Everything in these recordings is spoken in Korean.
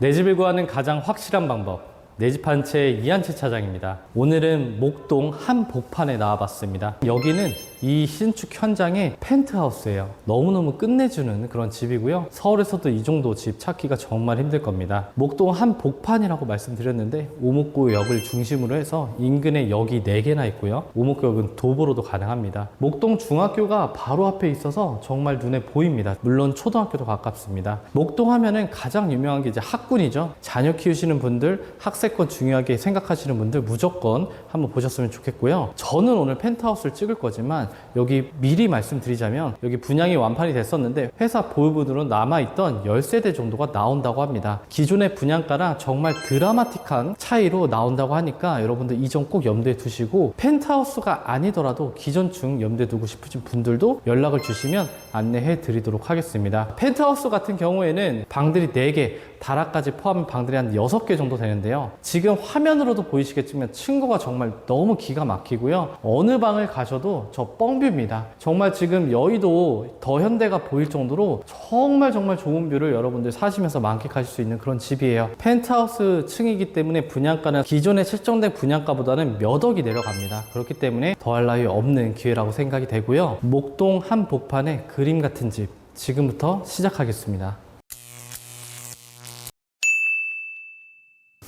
내 집을 구하는 가장 확실한 방법. 내 집 한 채 이한채 차장입니다. 오늘은 목동 한복판에 나와봤습니다. 여기는 이 신축 현장의 펜트하우스예요. 너무너무 끝내주는 그런 집이고요. 서울에서도 이 정도 집 찾기가 정말 힘들 겁니다. 목동 한 복판이라고 말씀드렸는데 오목구역을 중심으로 해서 인근에 역이 4개나 있고요. 오목구역은 도보로도 가능합니다. 목동 중학교가 바로 앞에 있어서 정말 눈에 보입니다. 물론 초등학교도 가깝습니다. 목동 하면은 가장 유명한 게 이제 학군이죠. 자녀 키우시는 분들, 학세권 중요하게 생각하시는 분들 무조건 한번 보셨으면 좋겠고요. 저는 오늘 펜트하우스를 찍을 거지만 여기 미리 말씀드리자면 여기 분양이 완판이 됐었는데 회사 보유분으로 남아있던 10세대 정도가 나온다고 합니다. 기존의 분양가랑 정말 드라마틱한 차이로 나온다고 하니까 여러분들 이 점 꼭 염두에 두시고 펜트하우스가 아니더라도 기존층 염두에 두고 싶으신 분들도 연락을 주시면 안내해 드리도록 하겠습니다. 펜트하우스 같은 경우에는 방들이 4개, 다락까지 포함한 방들이 한 6개 정도 되는데요. 지금 화면으로도 보이시겠지만 층고가 정말 너무 기가 막히고요. 어느 방을 가셔도 저 뻥뷰입니다. 정말 지금 여의도 더 현대가 보일 정도로 정말 정말 좋은 뷰를 여러분들 사시면서 만끽하실 수 있는 그런 집이에요. 펜트하우스 층이기 때문에 분양가는 기존에 책정된 분양가보다는 몇 억이 내려갑니다. 그렇기 때문에 더할 나위 없는 기회라고 생각이 되고요. 목동 한 복판의 그림 같은 집 지금부터 시작하겠습니다.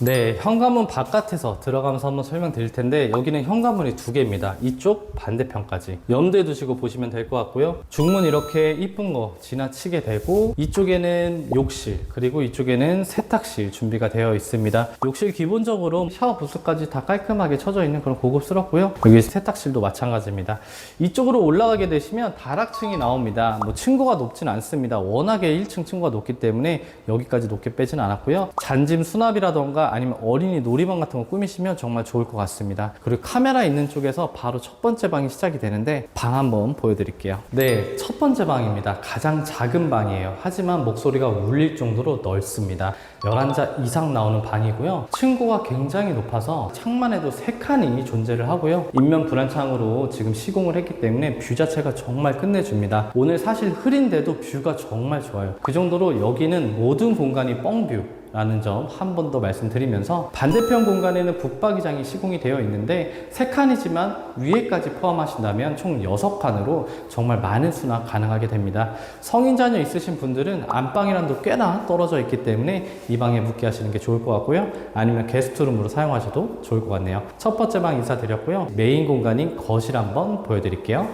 네, 현관문 바깥에서 들어가면서 한번 설명드릴 텐데 여기는 현관문이 두 개입니다. 이쪽 반대편까지 염두에 두시고 보시면 될 것 같고요. 중문 이렇게 이쁜 거 지나치게 되고 이쪽에는 욕실 그리고 이쪽에는 세탁실 준비가 되어 있습니다. 욕실 기본적으로 샤워 부스까지 다 깔끔하게 쳐져 있는 그런 고급스럽고요. 여기 세탁실도 마찬가지입니다. 이쪽으로 올라가게 되시면 다락층이 나옵니다. 뭐 층고가 높진 않습니다. 워낙에 1층 층고가 높기 때문에 여기까지 높게 빼진 않았고요. 잔짐 수납이라던가 아니면 어린이 놀이방 같은 거 꾸미시면 정말 좋을 것 같습니다. 그리고 카메라 있는 쪽에서 바로 첫 번째 방이 시작이 되는데 방 한번 보여드릴게요. 네, 첫 번째 방입니다. 가장 작은 방이에요. 하지만 목소리가 울릴 정도로 넓습니다. 11자 이상 나오는 방이고요. 층고가 굉장히 높아서 창만 해도 3칸이 존재를 하고요. 인면 불안창으로 지금 시공을 했기 때문에 뷰 자체가 정말 끝내줍니다. 오늘 사실 흐린데도 뷰가 정말 좋아요. 그 정도로 여기는 모든 공간이 뻥뷰. 라는 점 한 번 더 말씀드리면서 반대편 공간에는 북박이장이 시공이 되어 있는데 세칸이지만 위에까지 포함하신다면 총 6칸으로 정말 많은 수납 가능하게 됩니다. 성인 자녀 있으신 분들은 안방이랑도 꽤나 떨어져 있기 때문에 이 방에 묵게 하시는 게 좋을 것 같고요. 아니면 게스트룸으로 사용하셔도 좋을 것 같네요. 첫 번째 방 인사드렸고요. 메인 공간인 거실 한번 보여드릴게요.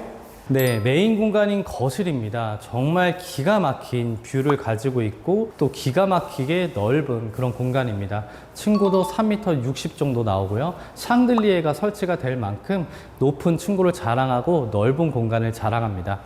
네, 메인 공간인 거실입니다. 정말 기가 막힌 뷰를 가지고 있고 또 기가 막히게 넓은 그런 공간입니다. 층고도 3m 60 정도 나오고요. 샹들리에가 설치가 될 만큼 높은 층고를 자랑하고 넓은 공간을 자랑합니다.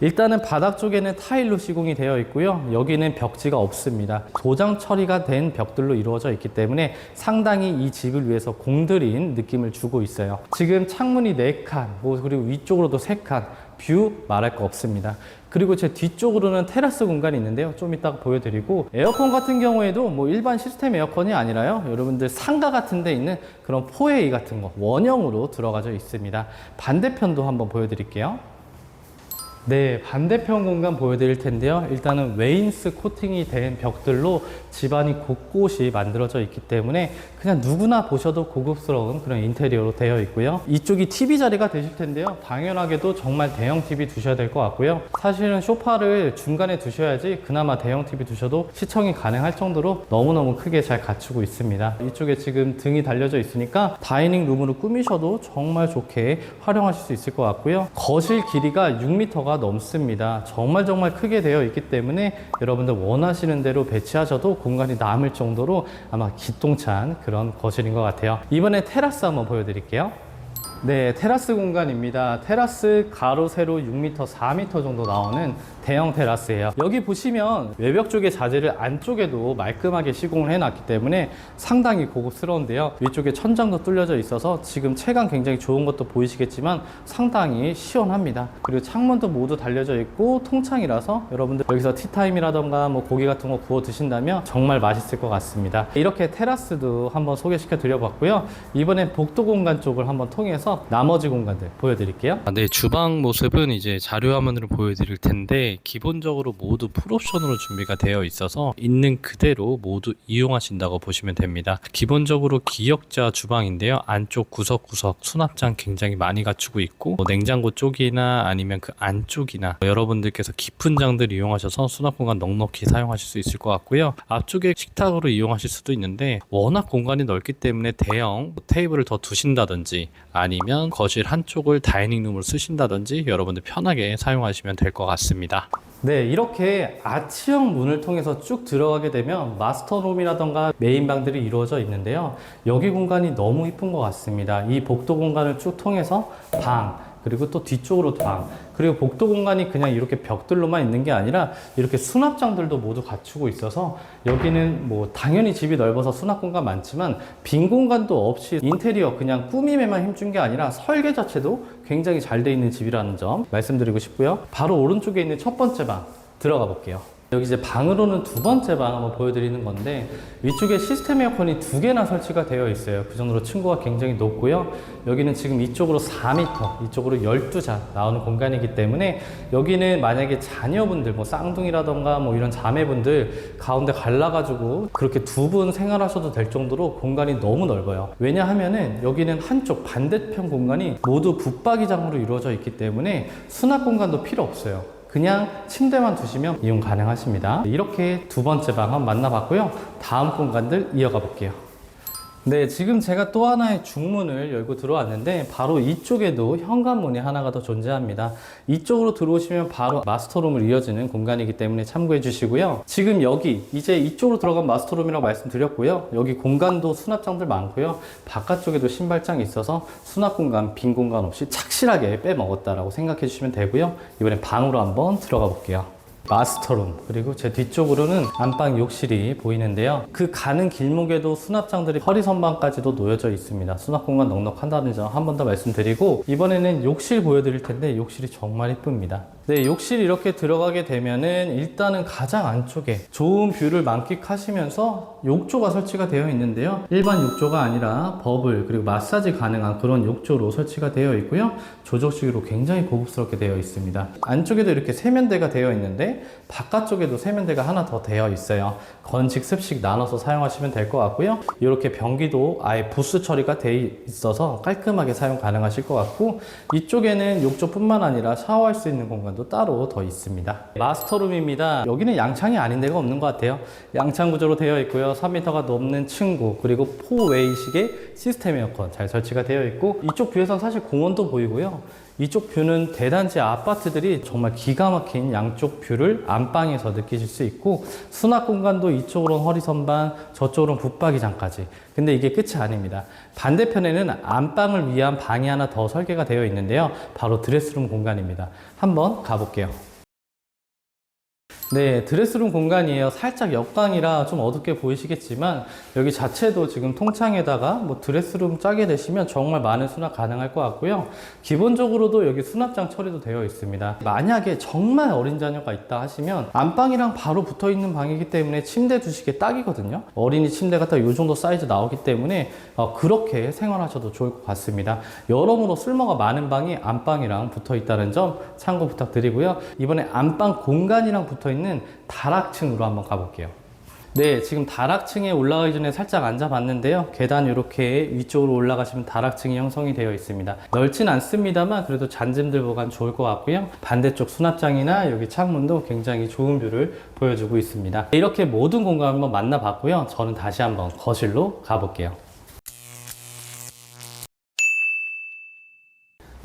일단은 바닥 쪽에는 타일로 시공이 되어 있고요. 여기는 벽지가 없습니다. 도장 처리가 된 벽들로 이루어져 있기 때문에 상당히 이 집을 위해서 공들인 느낌을 주고 있어요. 지금 창문이 4칸, 뭐 그리고 위쪽으로도 3칸, 뷰 말할 거 없습니다. 그리고 제 뒤쪽으로는 테라스 공간이 있는데요. 좀 이따가 보여드리고 에어컨 같은 경우에도 뭐 일반 시스템 에어컨이 아니라요. 여러분들 상가 같은 데 있는 그런 4A 같은 거 원형으로 들어가져 있습니다. 반대편도 한번 보여드릴게요. 네, 반대편 공간 보여드릴 텐데요. 일단은 웨인스 코팅이 된 벽들로 집안이 곳곳이 만들어져 있기 때문에 그냥 누구나 보셔도 고급스러운 그런 인테리어로 되어 있고요. 이쪽이 TV 자리가 되실 텐데요. 당연하게도 정말 대형 TV 두셔야 될 것 같고요. 사실은 소파를 중간에 두셔야지 그나마 대형 TV 두셔도 시청이 가능할 정도로 너무너무 크게 잘 갖추고 있습니다. 이쪽에 지금 등이 달려져 있으니까 다이닝 룸으로 꾸미셔도 정말 좋게 활용하실 수 있을 것 같고요. 거실 길이가 6m가 넘습니다. 정말 정말 크게 되어 있기 때문에 여러분들 원하시는 대로 배치하셔도 공간이 남을 정도로 아마 기똥찬 그런 거실인 것 같아요. 이번에 테라스 한번 보여드릴게요. 네, 테라스 공간입니다. 테라스 가로 세로 6m, 4m 정도 나오는 대형 테라스예요. 여기 보시면 외벽 쪽의 자재를 안쪽에도 말끔하게 시공을 해놨기 때문에 상당히 고급스러운데요. 위쪽에 천장도 뚫려져 있어서 지금 체감 굉장히 좋은 것도 보이시겠지만 상당히 시원합니다. 그리고 창문도 모두 달려져 있고 통창이라서 여러분들 여기서 티타임이라던가 뭐 고기 같은 거 구워 드신다면 정말 맛있을 것 같습니다. 이렇게 테라스도 한번 소개시켜 드려봤고요. 이번엔 복도 공간 쪽을 한번 통해서 하셔서 나머지 공간들 보여드릴게요. 네, 주방 모습은 이제 자료 화면으로 보여드릴 텐데 기본적으로 모두 풀옵션으로 준비가 되어 있어서 있는 그대로 모두 이용하신다고 보시면 됩니다. 기본적으로 기역자 주방인데요. 안쪽 구석구석 수납장 굉장히 많이 갖추고 있고 뭐 냉장고 쪽이나 아니면 그 안쪽이나 여러분들께서 깊은 장들 이용하셔서 수납 공간 넉넉히 사용하실 수 있을 것 같고요. 앞쪽에 식탁으로 이용하실 수도 있는데 워낙 공간이 넓기 때문에 대형 테이블을 더 두신다든지 아니 면 거실 한쪽을 다이닝룸으로 쓰신다든지 여러분들 편하게 사용하시면 될 것 같습니다. 네, 이렇게 아치형 문을 통해서 쭉 들어가게 되면 마스터룸이라던가 메인방들이 이루어져 있는데요. 여기 공간이 너무 이쁜 것 같습니다. 이 복도 공간을 쭉 통해서 방, 그리고 또 뒤쪽으로 방, 그리고 복도 공간이 그냥 이렇게 벽들로만 있는 게 아니라 이렇게 수납장들도 모두 갖추고 있어서 여기는 뭐 당연히 집이 넓어서 수납 공간 많지만 빈 공간도 없이 인테리어 그냥 꾸밈에만 힘준 게 아니라 설계 자체도 굉장히 잘 돼 있는 집이라는 점 말씀드리고 싶고요. 바로 오른쪽에 있는 첫 번째 방 들어가 볼게요. 여기 이제 방으로는 두 번째 방 한번 보여드리는 건데 위쪽에 시스템 에어컨이 두 개나 설치가 되어 있어요. 그 정도로 층고가 굉장히 높고요. 여기는 지금 이쪽으로 4m, 이쪽으로 12자 나오는 공간이기 때문에 여기는 만약에 자녀분들, 뭐 쌍둥이라던가 뭐 이런 자매분들 가운데 갈라가지고 그렇게 두 분 생활하셔도 될 정도로 공간이 너무 넓어요. 왜냐하면은 여기는 한쪽 반대편 공간이 모두 붙박이장으로 이루어져 있기 때문에 수납 공간도 필요 없어요. 그냥 침대만 두시면 이용 가능하십니다. 이렇게 두 번째 방 한번 만나봤고요. 다음 공간들 이어가 볼게요. 네, 지금 제가 또 하나의 중문을 열고 들어왔는데 바로 이쪽에도 현관문이 하나가 더 존재합니다. 이쪽으로 들어오시면 바로 마스터룸을 이어지는 공간이기 때문에 참고해 주시고요. 지금 여기 이제 이쪽으로 들어간 마스터룸이라고 말씀드렸고요. 여기 공간도 수납장들 많고요. 바깥쪽에도 신발장이 있어서 수납 공간, 빈 공간 없이 착실하게 빼먹었다라고 생각해 주시면 되고요. 이번에 방으로 한번 들어가 볼게요. 마스터룸 그리고 제 뒤쪽으로는 안방 욕실이 보이는데요. 그 가는 길목에도 수납장들이 허리 선반까지도 놓여져 있습니다. 수납 공간 넉넉한다는 점 한 번 더 말씀드리고 이번에는 욕실 보여드릴 텐데 욕실이 정말 이쁩니다 네 욕실 이렇게 들어가게 되면은 일단은 가장 안쪽에 좋은 뷰를 만끽하시면서 욕조가 설치가 되어 있는데요 일반 욕조가 아니라 버블 그리고 마사지 가능한 그런 욕조로 설치가 되어 있고요 조적식으로 굉장히 고급스럽게 되어 있습니다 안쪽에도 이렇게 세면대가 되어 있는데 바깥쪽에도 세면대가 하나 더 되어 있어요. 건식, 습식 나눠서 사용하시면 될 것 같고요. 이렇게 변기도 아예 부스 처리가 되어 있어서 깔끔하게 사용 가능하실 것 같고 이쪽에는 욕조뿐만 아니라 샤워할 수 있는 공간 도 따로 더 있습니다. 마스터룸입니다. 여기는 양창이 아닌 데가 없는 것 같아요. 양창 구조로 되어 있고요. 3m가 넘는 층고 그리고 포웨이식의 시스템 에어컨 잘 설치가 되어 있고 이쪽 뷰에서는 사실 공원도 보이고요. 이쪽 뷰는 대단지 아파트들이 정말 기가 막힌 양쪽 뷰를 안방에서 느끼실 수 있고 수납 공간도 이쪽으로는 허리선반, 저쪽으로는 붙박이장까지. 근데 이게 끝이 아닙니다. 반대편에는 안방을 위한 방이 하나 더 설계가 되어 있는데요. 바로 드레스룸 공간입니다. 한번 가볼게요. 네, 드레스룸 공간이에요. 살짝 역광이라 좀 어둡게 보이시겠지만 여기 자체도 지금 통창에다가 뭐 드레스룸 짜게 되시면 정말 많은 수납 가능할 것 같고요. 기본적으로도 여기 수납장 처리도 되어 있습니다. 만약에 정말 어린 자녀가 있다 하시면 안방이랑 바로 붙어 있는 방이기 때문에 침대 두시기에 딱이거든요. 어린이 침대가 딱 이 정도 사이즈 나오기 때문에 어, 그렇게 생활하셔도 좋을 것 같습니다. 여러모로 쓸모가 많은 방이 안방이랑 붙어 있다는 점 참고 부탁드리고요. 이번에 안방 공간이랑 붙어 있는 다락층으로 한번 가볼게요. 네, 지금 다락층에 올라가기 전에 살짝 앉아봤는데요. 계단 이렇게 위쪽으로 올라가시면 다락층이 형성이 되어 있습니다. 넓진 않습니다만 그래도 잔짐들 보관 좋을 것 같고요. 반대쪽 수납장이나 여기 창문도 굉장히 좋은 뷰를 보여주고 있습니다. 이렇게 모든 공간 한번 만나봤고요. 저는 다시 한번 거실로 가볼게요.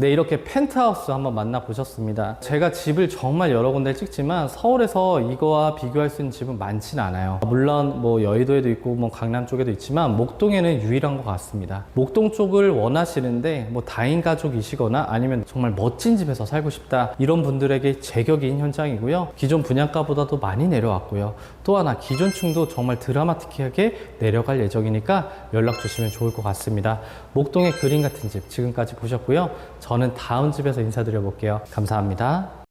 네, 이렇게 펜트하우스 한번 만나보셨습니다. 제가 집을 정말 여러 군데 찍지만 서울에서 이거와 비교할 수 있는 집은 많지는 않아요. 물론 뭐 여의도에도 있고 뭐 강남 쪽에도 있지만 목동에는 유일한 것 같습니다. 목동 쪽을 원하시는데 뭐 다인 가족이시거나 아니면 정말 멋진 집에서 살고 싶다 이런 분들에게 제격인 현장이고요. 기존 분양가보다도 많이 내려왔고요. 또 하나 기존층도 정말 드라마틱하게 내려갈 예정이니까 연락 주시면 좋을 것 같습니다. 목동의 그림 같은 집 지금까지 보셨고요. 저는 다음 집에서 인사드려 볼게요. 감사합니다.